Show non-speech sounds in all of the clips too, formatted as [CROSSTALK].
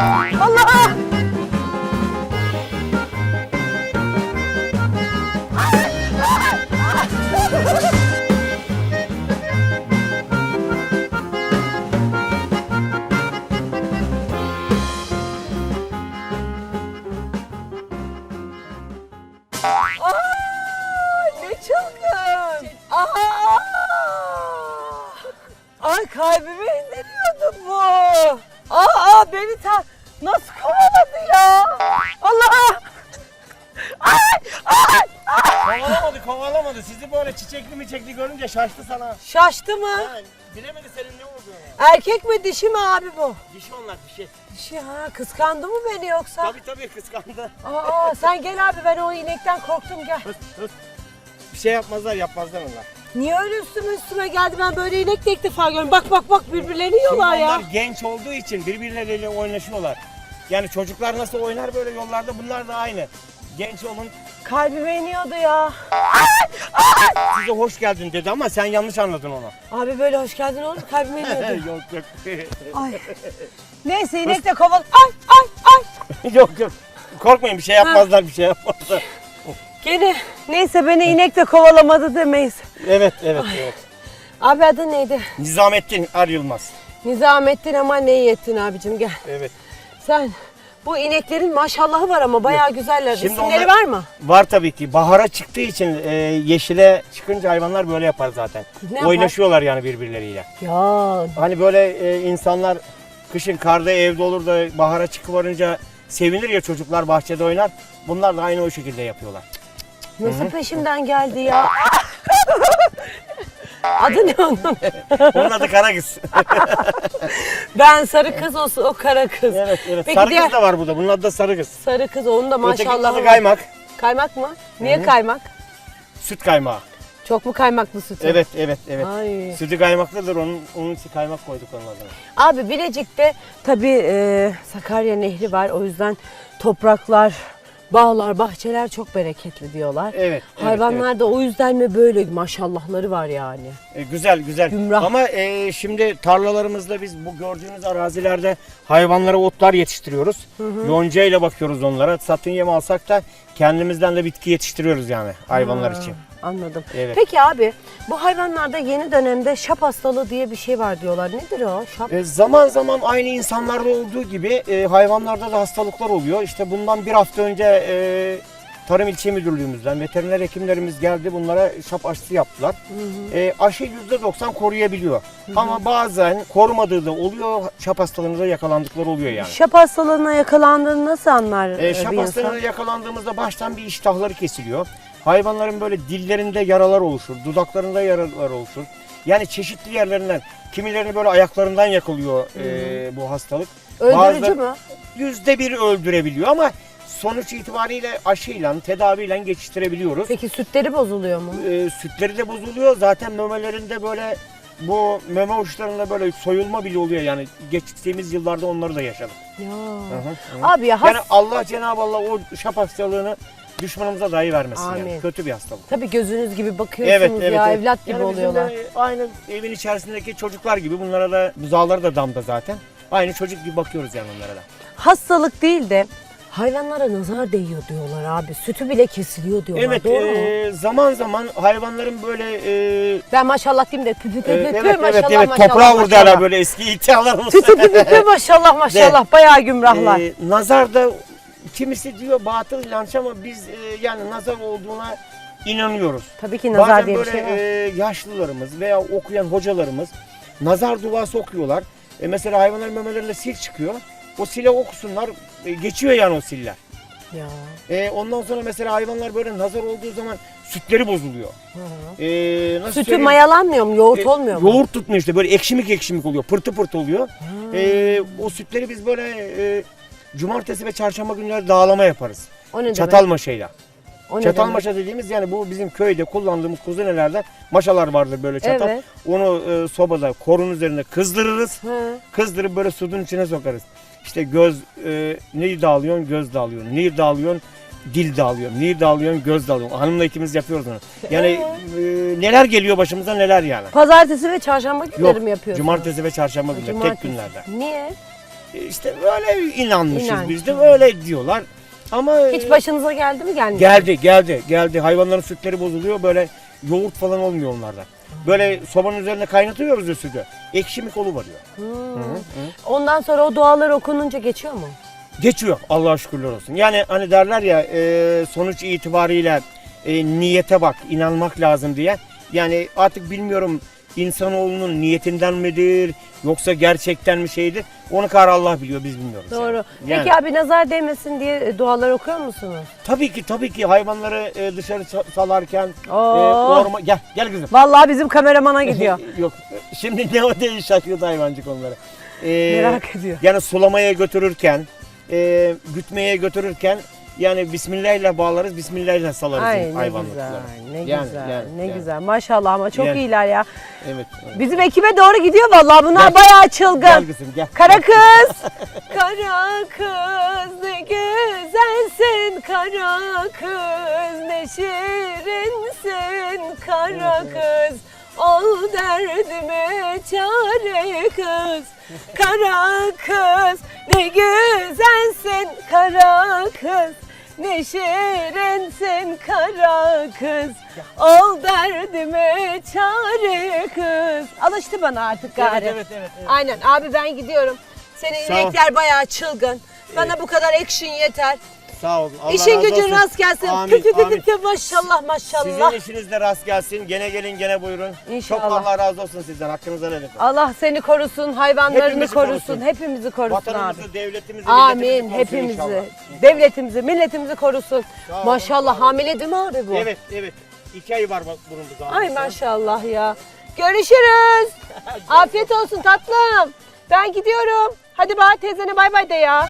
Vallahi Kovalamadı. Sizi böyle çiçekli miçekli görünce şaştı sana. Şaştı mı? Ha, bilemedi senin ne olduğunu. Erkek mi dişi mi abi bu? Dişi onlar dişi. Dişi ha kıskandı mı beni yoksa? Tabii tabii kıskandı. Aa sen gel abi ben o inekten korktum gel. Hıs hıs. Bir şey yapmazlar yapmazlar onlar. Niye öyle üstüme üstüme geldi ben böyle inek de ilk defa görüyorum. Bak bak bak birbirlerini yiyorlar ya. onlar genç olduğu için birbirleriyle oynaşıyorlar. Yani çocuklar nasıl oynar böyle yollarda bunlar da aynı. Genç olun Kalbime iniyordu ya. size hoş geldin dedi ama sen yanlış anladın onu. Abi böyle hoş geldin olur mu? kalbime [LAUGHS] iniyordu. yok yok. Ay. [LAUGHS] Neyse inek de koval. Ay ay ay. [LAUGHS] yok yok. Korkmayın bir şey yapmazlar bir şey yapmazlar. Gene neyse beni inek de kovalamadı demeyiz. Evet evet evet. Abi adı neydi? Nizamettin Er Yılmaz. Nizamettin ama ne iyi ettin abicim gel. Evet. Sen bu ineklerin maşallahı var ama bayağı güzeller. Şimdi İsimleri onlar- var mı? Var tabii ki. Bahara çıktığı için e, yeşile çıkınca hayvanlar böyle yapar zaten. Ne yapar? Oynaşıyorlar yani birbirleriyle. Ya Hani böyle e, insanlar kışın karda evde olur da bahara çıkıvarınca sevinir ya çocuklar bahçede oynar. Bunlar da aynı o şekilde yapıyorlar. nasıl peşimden geldi ya? [LAUGHS] Adı ne onun? Onun adı Karagöz. [LAUGHS] Ben sarı kız olsun o kara kız. evet evet. Peki Sarı diğer- kız da var burada. Bunun adı da Sarı kız. Sarı kız onun da maşallah. adı Kaymak. Kaymak mı? Niye kaymak? Süt kaymağı. Çok mu kaymaklı sütü? Evet evet evet. Ay. Sütü kaymaklıdır onun, onun için kaymak koyduk onun adına. Abi Bilecik'te tabii e, Sakarya Nehri var. O yüzden topraklar, bağlar, bahçeler çok bereketli diyorlar. Evet. evet, Hayvanlar da o yüzden mi böyle maşallahları var yani. E, güzel güzel. Gümrah. Ama e, şimdi tarlalarımızda biz bu gördüğünüz arazilerde hayvanlara otlar yetiştiriyoruz. Yonca ile bakıyoruz onlara. Satın yem alsak da kendimizden de bitki yetiştiriyoruz yani hayvanlar için. Anladım. Evet. Peki abi bu hayvanlarda yeni dönemde şap hastalığı diye bir şey var diyorlar. Nedir o şap? E, zaman zaman aynı insanlarda olduğu gibi e, hayvanlarda da hastalıklar oluyor. İşte bundan bir hafta önce e, Tarım İlçe Müdürlüğümüzden veteriner hekimlerimiz geldi. Bunlara şap aşısı yaptılar. E, aşı %90 koruyabiliyor. Ama bazen korumadığı da oluyor. Şap hastalığına yakalandıkları oluyor yani. Şap hastalığına yakalandığını nasıl anlar E, e, şap hastalığına yakalandığımızda baştan bir iştahları kesiliyor. Hayvanların böyle dillerinde yaralar oluşur, dudaklarında yaralar oluşur. Yani çeşitli yerlerinden, kimilerini böyle ayaklarından yakalıyor e, bu hastalık. Öldürücü Bazıları- mü? Yüzde bir öldürebiliyor ama sonuç itibariyle aşıyla, tedaviyle geçiştirebiliyoruz. Peki sütleri bozuluyor mu? E, sütleri de bozuluyor. Zaten memelerinde böyle bu meme uçlarında böyle soyulma bile oluyor yani. Geçtiğimiz yıllarda onları da yaşadık. Ya. Hı hı, hı. Abi ya has... Yani Allah Cenab-ı Allah o şap hastalığını düşmanımıza dahi vermesin Amin. yani. Kötü bir hastalık. Tabii gözünüz gibi bakıyorsunuz ya evlat gibi Yani bizim oluyorlar. de aynı evin içerisindeki çocuklar gibi bunlara da buzağları da damda zaten. Aynı çocuk gibi bakıyoruz yani onlara da. Hastalık değil de hayvanlara nazar değiyor diyorlar abi. Sütü bile kesiliyor diyorlar. Evet Doğru mu? e, zaman zaman hayvanların böyle e, Ben maşallah diyeyim de pü pü pü e, pü evet evet maşallah evet maşallah. toprağa vur derler maşallah. böyle eski ihtiyarlarımız. Tü tü pü pü pü [LAUGHS] maşallah maşallah bayağı gümrahlar. E, nazar da kimisi diyor batıl inanç ama biz e, yani nazar olduğuna inanıyoruz. Tabii ki nazar Bazen diye bir böyle şey var. e, yaşlılarımız veya okuyan hocalarımız nazar duası okuyorlar. E, mesela hayvanların memelerinde sil çıkıyor. O sile okusunlar. E, geçiyor yani o siller. Ya. E, ondan sonra mesela hayvanlar böyle nazar olduğu zaman sütleri bozuluyor. Hı. E, nasıl Sütü söyleyeyim? mayalanmıyor mu? Yoğurt E, olmuyor mu? Yoğurt tutmuyor işte böyle ekşimik ekşimik oluyor. Pırtı pırtı oluyor. E, o sütleri biz böyle e, cumartesi ve çarşamba günleri dağlama yaparız. O ne Çatal demek? maşayla. O ne Çatal demek? maşa dediğimiz yani bu bizim köyde kullandığımız kuzinelerden maşalar vardır böyle çatal. Evet. Onu e, sobada korun üzerine kızdırırız. Hı. Kızdırıp böyle sudun içine sokarız. İşte göz e, neyi dağılıyorsun göz dağılıyorsun. Neyi dağılıyorsun dil dağılıyorsun. Neyi dağılıyorsun göz dağılıyorsun. Hanımla ikimiz yapıyoruz onu. Yani e, neler geliyor başımıza neler yani. Pazartesi ve çarşamba günleri Yok mi yapıyorsunuz? cumartesi ve çarşamba günleri tek Cumartesi. günlerde. Niye? E, işte böyle inanmışız İnanç. biz de böyle diyorlar. Ama Hiç e, başınıza geldi mi gelmedi? Geldi, geldi, geldi. Hayvanların sütleri bozuluyor. Böyle yoğurt falan olmuyor onlardan. Böyle sobanın üzerine kaynatıyoruz ya sütü. Ekşimik oluvarıyor. Hmm. Hı hı. Ondan sonra o dualar okununca geçiyor mu? Geçiyor. Allah'a şükürler olsun. Yani hani derler ya e, sonuç itibariyle e, niyete bak, inanmak lazım diye. Yani artık bilmiyorum insanoğlunun niyetinden midir yoksa gerçekten mi şeydir? Onu kar Allah biliyor biz bilmiyoruz. Doğru. yani. Peki Yani. abi nazar değmesin diye e, dualar okuyor musunuz? Tabii ki tabii ki hayvanları e, dışarı sa- salarken e, Oo. orma gel gel kızım. Vallahi bizim kameramana gidiyor. [LAUGHS] Yok. Şimdi ne o diye şaşırdı hayvancık onlara. Ee, Merak ediyor. Yani sulamaya götürürken, e, gütmeye götürürken yani Bismillah ile bağlarız, Bismillah ile salarız Ay ne hayvanlıkları. güzel, ne Yani, güzel, yani, ne yani. güzel. Maşallah ama çok Yani. iyiler ya. Evet. evet. Bizim ekibe doğru gidiyor vallahi bunlar Gel. bayağı Gel çılgın. kızım gel. Kara kız. kara kız ne güzelsin kara kız ne şirinsin kara kız. Ol derdime çare kız. Kara kız ne güzelsin kara kız. Ne şirinsin kara kız. Ol derdime çare kız. Alıştı bana artık gari. Evet, evet, evet, evet. Aynen abi ben gidiyorum. Senin Sağ ol. inekler bayağı çılgın. Bana bu kadar action yeter. Sağ olun. Allah İşin razı gücün olsun. rast gelsin. Amin, pü pü amin. pü pü, maşallah maşallah. Sizin işiniz de rast gelsin. Gene gelin gene buyurun. İnşallah. Çok Allah razı olsun sizden. Hakkınızı helal edin. Allah seni korusun, hayvanlarını Hepimizi korusun, korusun. hepimizi korusun abi. Vatanımızı, devletimizi, Amin milletimizi korusun hepimizi, inşallah. devletimizi, milletimizi korusun. Sağ olun, Maşallah hamile değil mi abi bu? Evet, evet. İki ay var bak burun Ay maşallah ya. Görüşürüz. [LAUGHS] Afiyet olsun tatlım. Ben gidiyorum. Hadi bana teyzene bay bay de ya.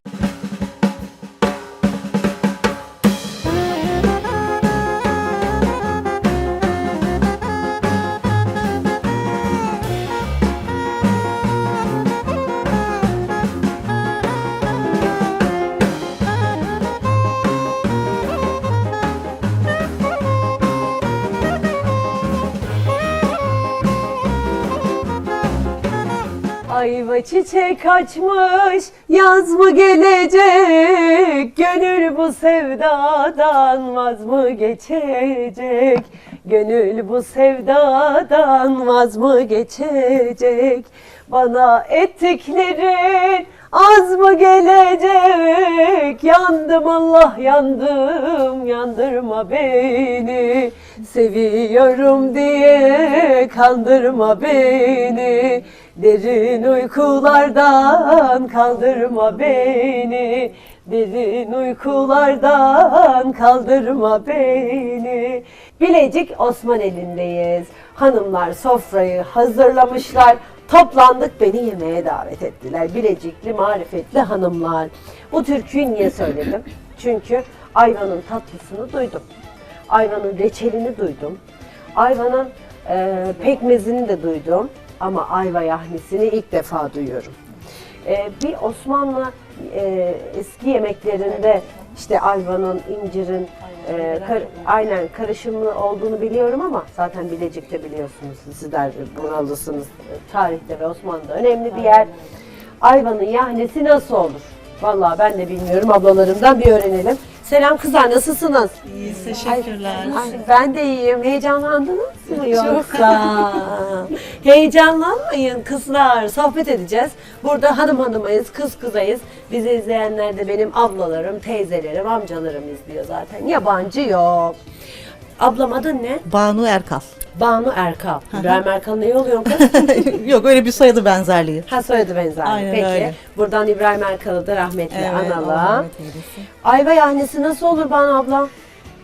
Ayva çiçek açmış, yaz mı gelecek? Gönül bu sevdadan vaz mı geçecek? Gönül bu sevdadan vaz mı geçecek? Bana ettiklerin az mı gelecek? Yandım Allah yandım, yandırma beni. Seviyorum diye kandırma beni. Derin uykulardan kaldırma beni. Derin uykulardan kaldırma beni. Bilecik Osman elindeyiz. Hanımlar sofrayı hazırlamışlar. Toplandık beni yemeğe davet ettiler. Bilecikli marifetli hanımlar. Bu türküyü niye söyledim? Çünkü ayvanın tatlısını duydum. Ayvanın reçelini duydum. Ayvanın e, pekmezini de duydum. Ama ayva yahnisini ilk defa duyuyorum. E, bir Osmanlı e, eski yemeklerinde işte ayvanın, incirin e, kar- aynen karışımlı olduğunu biliyorum ama zaten Bilecik'te biliyorsunuz sizler buralısınız. Tarihte ve Osmanlı'da önemli bir yer. Ayvanın yahnesi nasıl olur? Vallahi ben de bilmiyorum. Ablalarımdan bir öğrenelim. Selam kızlar nasılsınız? İyiyiz, teşekkürler. Ay, ben de iyiyim. Heyecanlandınız mı yoksa? [LAUGHS] Heyecanlanmayın kızlar. Sohbet edeceğiz. Burada hanım hanımayız, kız kızayız. Bizi izleyenler de benim ablalarım, teyzelerim, amcalarım izliyor zaten. Yabancı yok. Ablam adın ne? Banu Erkal. Banu Erkal. İbrahim Erkal ne oluyor kız? [LAUGHS] Yok öyle bir soyadı benzerliği. ha soyadı benzer. Aynen Peki. öyle. Buradan İbrahim Erkal'ı da rahmetli Allah analım. rahmet eylesin. Ayva yahnesi nasıl olur Banu ablam?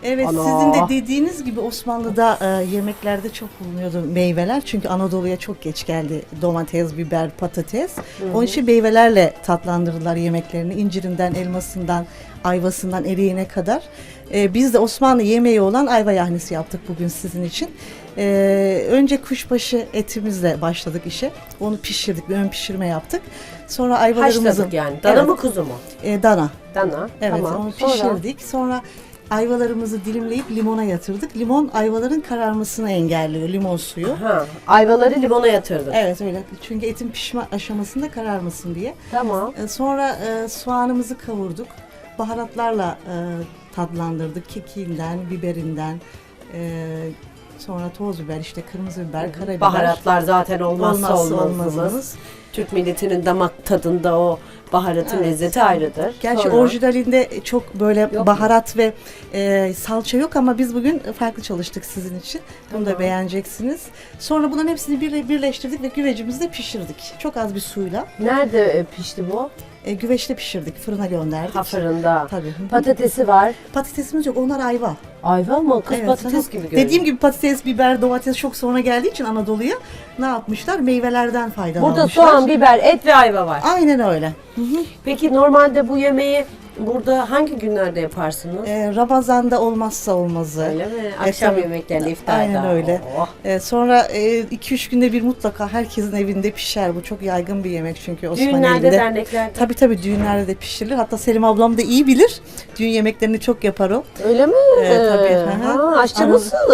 Evet Ana. sizin de dediğiniz gibi Osmanlı'da e, yemeklerde çok bulunuyordu meyveler. Çünkü Anadolu'ya çok geç geldi domates, biber, patates. Onun için meyvelerle tatlandırdılar yemeklerini. İncirinden, elmasından, ayvasından, eriğine kadar. E, biz de Osmanlı yemeği olan ayva yahnisi yaptık bugün sizin için. E, önce kuşbaşı etimizle başladık işe. Onu pişirdik, bir ön pişirme yaptık. Sonra ayvalarımızı... Haşladık yani. Dana Evet, mı kuzu mu? e, dana. Dana. Evet tamam. onu Sonra? pişirdik. Sonra ayvalarımızı dilimleyip limona yatırdık. Limon ayvaların kararmasını engelliyor limon suyu. Ha, ayvaları limona yatırdın. Evet öyle. Çünkü etin pişme aşamasında kararmasın diye. Tamam. E, Sonra e, soğanımızı kavurduk. Baharatlarla e, tadlandırdık. Kekiğinden, biberinden, e, sonra toz biber, işte kırmızı biber, karabiber. Baharatlar zaten olmazsa, olmazsa olmazımız. olmazımız. Türk milletinin damak tadında o baharatın lezzeti ayrıdır. Gerçi Sonra- orijinalinde çok böyle mu? baharat ve e, salça yok ama biz bugün farklı çalıştık sizin için. Bunu da Tamam. beğeneceksiniz. Sonra bunların hepsini birle, birleştirdik ve güvecimizde pişirdik. Çok az bir suyla. Nerede e, pişti bu? E, güveçte pişirdik, fırına gönderdik. Ha fırında. Tabii. Patatesi var. Patatesimiz yok, onlar ayva. Ayva mı? Kız Evet, patates gibi görünüyor. Dediğim gibi patates, biber, domates çok sonra geldiği için Anadolu'ya ne yapmışlar? Meyvelerden faydalanmışlar. Burada soğan, biber, et ve ayva var. Aynen öyle. Peki normalde bu yemeği burada hangi günlerde yaparsınız? E, Ramazan'da olmazsa olmazı. Öyle mi? Akşam tabii. yemeklerinde iftarda. Aynen öyle. Oh. E, sonra 2-3 günde bir mutlaka herkesin evinde pişer. Bu çok yaygın bir yemek çünkü Düğünlerde, Osmanlı'da. derneklerde. Tabii tabii düğünlerde de pişirilir. Hatta Selim ablam da iyi bilir. Düğün yemeklerini çok yapar o. Öyle mi? Evet, tabii. Hı hı. Ha, aşçı Ama- mısınız?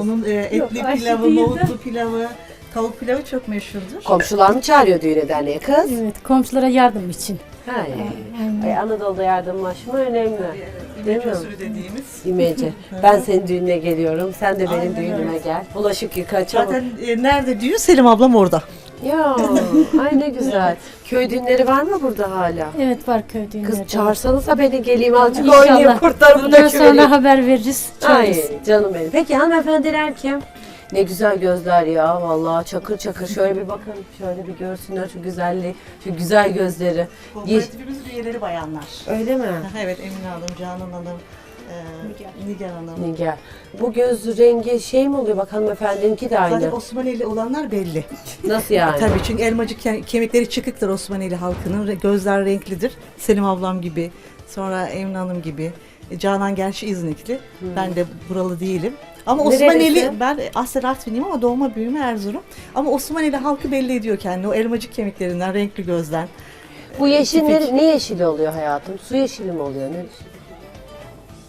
Onun e, etli aşı pilavı, değil de. nohutlu pilavı, tavuk pilavı çok meşhurdur. Komşular mı çağırıyor düğüne derneğe kız? Evet, komşulara yardım için. Hayır. Ay, Anadolu'da yardımlaşma önemli. Değil mi? dediğimiz. İmece. [LAUGHS] Ben senin düğününe geliyorum. Sen de benim Aynen düğünüme öyle. gel. Bulaşık yıka çabuk. Zaten e, nerede düğün Selim ablam orada. Ya ay ne güzel. [LAUGHS] Köy düğünleri var mı burada hala? Evet var köy düğünleri. Kız çağırsanıza beni geleyim azıcık İnşallah. oynayayım kurtarımı Bundan döküvereyim. sonra haber veririz. Ay Çağırırız. canım benim. Peki hanımefendiler kim? Ne güzel gözler ya vallahi çakır çakır. Şöyle bir bakın, şöyle bir görsünler şu güzelliği, şu güzel gözleri. Kooperatifimizin üyeleri bayanlar. Öyle mi? [LAUGHS] evet Emine Hanım, Canan Hanım, e, Nigar Hanım. Nigar. Bu göz rengi şey mi oluyor? Bak hanımefendinki de aynı. Zaten Osmaneli olanlar belli. [LAUGHS] Nasıl [LAUGHS] yani? Tabii çünkü elmacık ke- kemikleri çıkıktır Osmaneli halkının. Re- Gözler renklidir. Selim ablam gibi, sonra Emine Hanım gibi. E, Canan gerçi İznikli. Ben de buralı değilim. Ama? Osmaneli, ben aslen Artvinliyim ama doğma büyüme Erzurum. Ama Osmaneli halkı belli ediyor kendini. O elmacık kemiklerinden, renkli gözden. Bu yeşil ne, Tipik. ne yeşili oluyor hayatım? Su yeşili mi oluyor? Ne?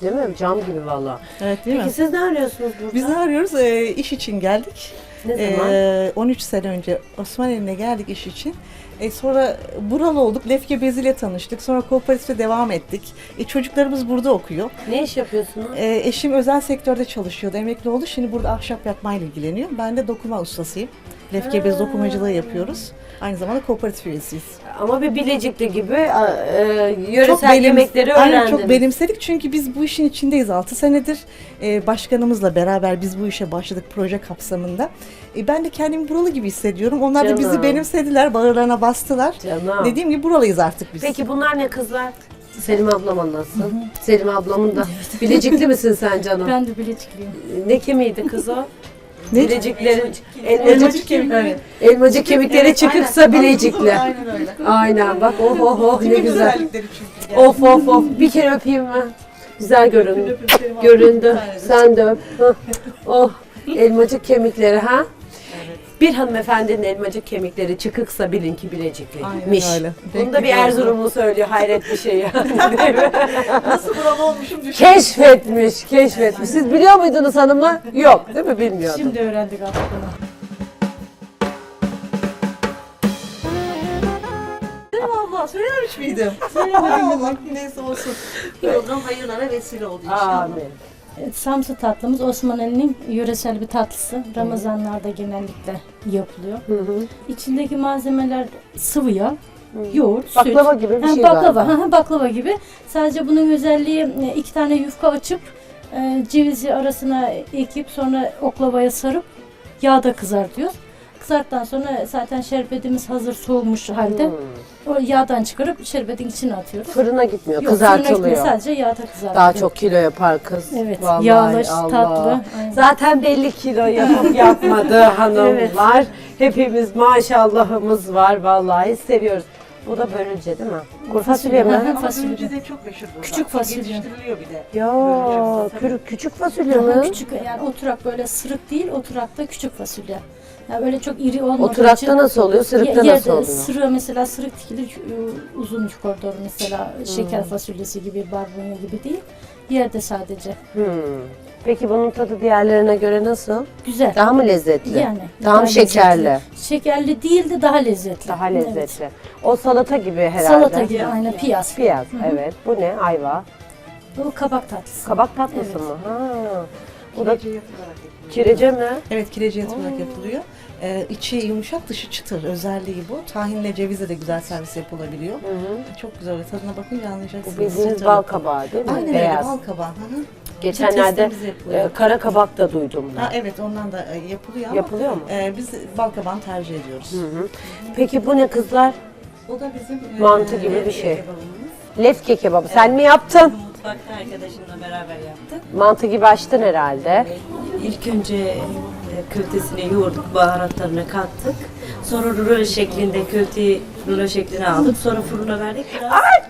Değil mi? Cam gibi vallahi. Evet değil Peki mi? siz ne arıyorsunuz burada? Biz ne arıyoruz? E, iş için geldik. Ne zaman? Ee, 13 sene önce Osmaneli'ne geldik iş için. E, sonra buralı olduk. Lefke Bezi'yle tanıştık. Sonra kooperatifte devam ettik. E, çocuklarımız burada okuyor. ne iş yapıyorsunuz? E, eşim özel sektörde çalışıyordu. Emekli oldu. Şimdi burada ahşap yapmayla ilgileniyor. Ben de dokuma ustasıyım. Lefke bez dokumacılığı yapıyoruz. Aynı zamanda kooperatif üyesiyiz. Ama bir Bilecikli gibi e, yöresel benim- yemekleri Aynen öğrendiniz. çok benimsedik çünkü biz bu işin içindeyiz 6 senedir. Ee, başkanımızla beraber biz bu işe başladık proje kapsamında. E, ben de kendimi buralı gibi hissediyorum. Onlar da bizi Canım. benimsediler, bağırlarına bastılar. Canım. Dediğim gibi buralıyız artık biz. Peki bunlar ne kızlar? Selim ablam anlatsın. Selim ablamın da. [LAUGHS] Bilecikli misin sen canım? Ben de Bilecik'liyim. Ne kemiğiydi kız o? [LAUGHS] Ne? Bileciklerin Elmacık kemikleri. Evet. Elmacık kemikleri Evet, çıkıksa aynen. Bilecikli. Aynen öyle. Aynen bak oh oh oh ne güzel. özellikleri çünkü. Of of of bir kere öpeyim mi? Güzel göründü. Göründü. Sen de öp. Hah. Oh elmacık kemikleri ha? Bir hanımefendinin elmacık kemikleri çıkıksa bilin ki Bilecikli'ymiş. Aynen öyle. Bunu da bir Erzurumlu söylüyor hayret bir şey ya. [LAUGHS] Nasıl buralı olmuşum düşün. keşfetmiş, keşfetmiş. Siz biliyor muydunuz hanımlar? Yok değil mi? Bilmiyordum. Şimdi öğrendik artık bunu. Selim abla söylememiş miydim? Söylemedim [LAUGHS] mi? Neyse olsun. Program hayırlara vesile oldu inşallah. Amin. Samsı tatlımız Osmanlı'nın yöresel bir tatlısı. Ramazanlarda genellikle yapılıyor. Hı hı. İçindeki malzemeler sıvı yağ, yoğurt, Baklava süt. gibi bir Ha, şey baklava, galiba. baklava gibi. Sadece bunun özelliği e, iki tane yufka açıp e, cevizi arasına ekip sonra oklavaya sarıp yağda kızartıyoruz. Kızarttıktan sonra zaten şerbetimiz hazır soğumuş halde. Hmm. O yağdan çıkarıp şerbetin içine atıyoruz. Fırına gitmiyor, Yok, fırına gitmiyor, kızartılıyor. sadece yağda kızartıyor. Daha çok kilo yapar kız. Evet, Vallahi yağlı, Allah. tatlı. Aynen. Zaten belli kilo yapıp [LAUGHS] yapmadı hanımlar. Hepimiz maşallahımız var vallahi seviyoruz. Bu da börülce değil mi? Kuru fasulye mi? Hı Fasulye. börülce de çok meşhur burada. Küçük fasulye. Yetiştiriliyor bir de. Ya küçük fasulye mi? küçük yani oturak böyle sırık değil, oturakta küçük fasulye. Yani böyle çok iri olmadığı Oturakta için nasıl oluyor, sırıkta ye- nasıl yerde oluyor? Sırığı mesela sırık dikilir, e, uzun koridor mesela Hmm. şeker fasulyesi gibi, barbunya gibi değil. Yerde sadece. Hmm. Peki bunun tadı diğerlerine göre nasıl? Güzel. Daha mı lezzetli? Yani. Daha mı şekerli? lezzetli. Şekerli değil de daha lezzetli. Daha Evet. lezzetli. O salata gibi herhalde. Salata gibi aynen piyaz. Piyaz, evet. Bu ne? Ayva. Bu kabak tatlısı. Kabak tatlısı Evet. mı? Ha. Bu da Kireci yapılarak yapılıyor. kirece mi? Evet kireci yatılarak yapılıyor. Ee, içi yumuşak dışı çıtır özelliği bu. Tahinle cevizle de güzel servis yapılabiliyor. Hı hı. Çok güzel. Tadına bakınca anlayacaksınız. Bu bildiğiniz Çıtır. bal kabağı değil mi? Aynen Beyaz. öyle bal kabağı. Hı hı. Geçenlerde e, kara kabak da duydum ben. Ha, evet ondan da e, yapılıyor ama Yapılıyor mu? e, biz bal kabağını tercih ediyoruz. Hı hı. Peki bu ne kızlar? O da bizim e, Mantı gibi bir şey. kebabımız. Lefke kebabı. Sen mi yaptın? Mutfakta arkadaşımla beraber yaptık. Mantı gibi açtın herhalde. İlk önce köftesini yoğurduk, baharatlarını kattık. Sonra rulo şeklinde köfteyi rulo şekline aldık. Sonra fırına verdik. Biraz Ay!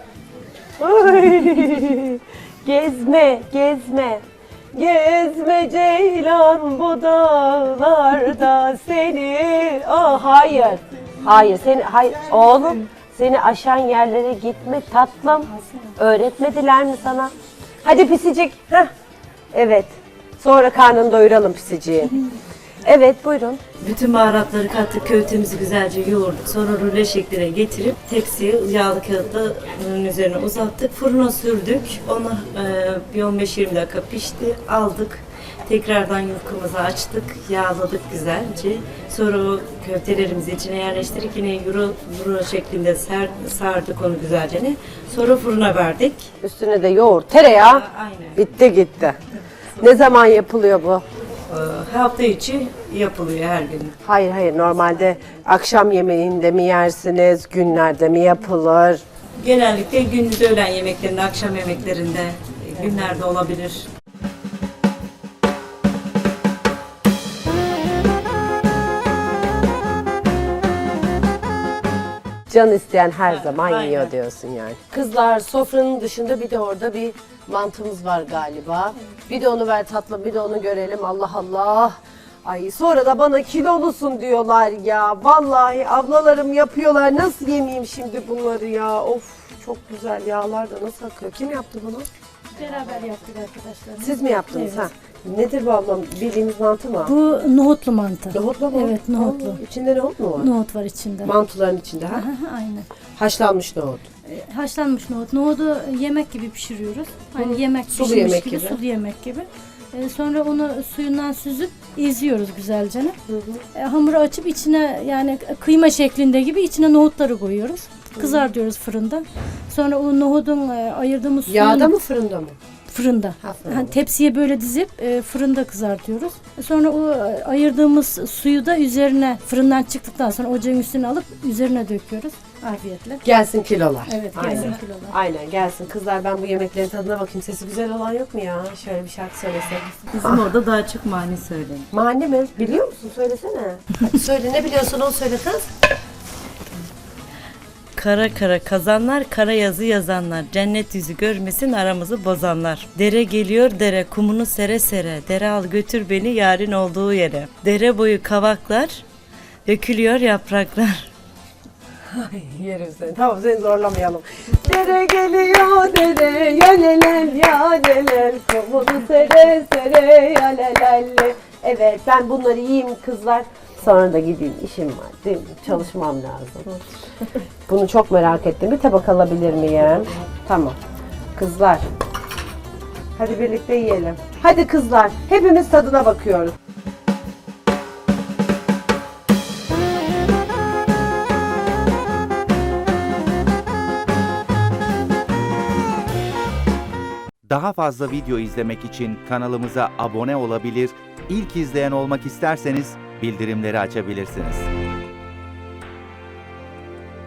gezme, gezme. Gezme ceylan bu dağlarda seni. Oh hayır. Hayır seni hayır oğlum seni aşan yerlere gitme tatlım. Öğretmediler mi sana? Hadi pisicik. Heh. Evet. Sonra karnını doyuralım pisiciği. Evet buyurun. bütün baharatları kattık, köftemizi güzelce yoğurduk. Sonra rulo şekline getirip tepsiye yağlı kağıtla bunun üzerine uzattık. Fırına sürdük. Onu e, bir 15-20 dakika pişti. Aldık. Tekrardan yufkamızı açtık, yağladık güzelce. Sonra o köftelerimizi içine yerleştirdik. Yine euro, euro şeklinde ser, sardık onu güzelce. Sonra fırına verdik. Üstüne de yoğurt, tereyağı. Aynen. Bitti gitti. Ne zaman yapılıyor bu? Ee, hafta içi yapılıyor her gün. Hayır hayır normalde akşam yemeğinde mi yersiniz, günlerde mi yapılır? Genellikle gündüz öğlen yemeklerinde, akşam yemeklerinde, günlerde olabilir. Can isteyen her zaman aynen. yiyor diyorsun yani. Kızlar sofranın dışında bir de orada bir mantımız var galiba. Bir de onu ver tatlım, bir de onu görelim. Allah Allah. Ay sonra da bana kilolusun diyorlar ya. Vallahi ablalarım yapıyorlar. Nasıl yemeyeyim şimdi bunları ya? Of çok güzel yağlar da nasıl akıyor? Kim yaptı bunu? Beraber yaptık arkadaşlar. Siz mi yaptınız Evet. ha? Nedir bu ablam? Bildiğimiz mantı mı? Bu nohutlu mantı. Nohutlu mu? Evet, nohutlu. Aa, içinde nohut mu var? Nohut var içinde. Mantıların içinde ha? Aha, Aynen. Haşlanmış nohut. E, Haşlanmış nohut. Nohudu yemek gibi pişiriyoruz. Hani yemek Sulu pişirmiş yemek gibi, gibi. sulu yemek gibi. E, sonra onu suyundan süzüp eziyoruz güzelce. E, hamuru açıp içine yani kıyma şeklinde gibi içine nohutları koyuyoruz. Kızar diyoruz fırında. Sonra o nohudun e, ayırdığımız suyun Yağda mı fırında mı? fırında. Ha, fırında. Hani tepsiye böyle dizip e, fırında kızartıyoruz. Sonra o e, ayırdığımız suyu da üzerine fırından çıktıktan sonra ocağın üstüne alıp üzerine döküyoruz. Afiyetle. Gelsin kilolar. Evet, Aynen. gelsin kilolar. Aynen gelsin. Kızlar ben bu yemeklerin tadına bakayım. Sesi güzel olan yok mu ya? Şöyle bir şarkı söylesek. Bizim orada daha çok mani söylenir. Mani mi? Biliyor musun? Söylesene. Hadi [LAUGHS] söyle ne biliyorsun onu söyle kız. Kara kara kazanlar, kara yazı yazanlar, cennet yüzü görmesin aramızı bozanlar. Dere geliyor dere, kumunu sere sere, dere al götür beni yarın olduğu yere. Dere boyu kavaklar, dökülüyor yapraklar. Seni. Tamam seni zorlamayalım. Dere geliyor dere yaleler yaleler Komunu sere sere yalelalle Evet ben bunları yiyeyim kızlar. Sonra da gideyim işim var değil mi? Çalışmam lazım. [LAUGHS] Bunu çok merak ettim. Bir tabak alabilir miyim? Tamam. Kızlar. Hadi birlikte yiyelim. Hadi kızlar. Hepimiz tadına bakıyoruz. Daha fazla video izlemek için kanalımıza abone olabilir, ilk izleyen olmak isterseniz bildirimleri açabilirsiniz.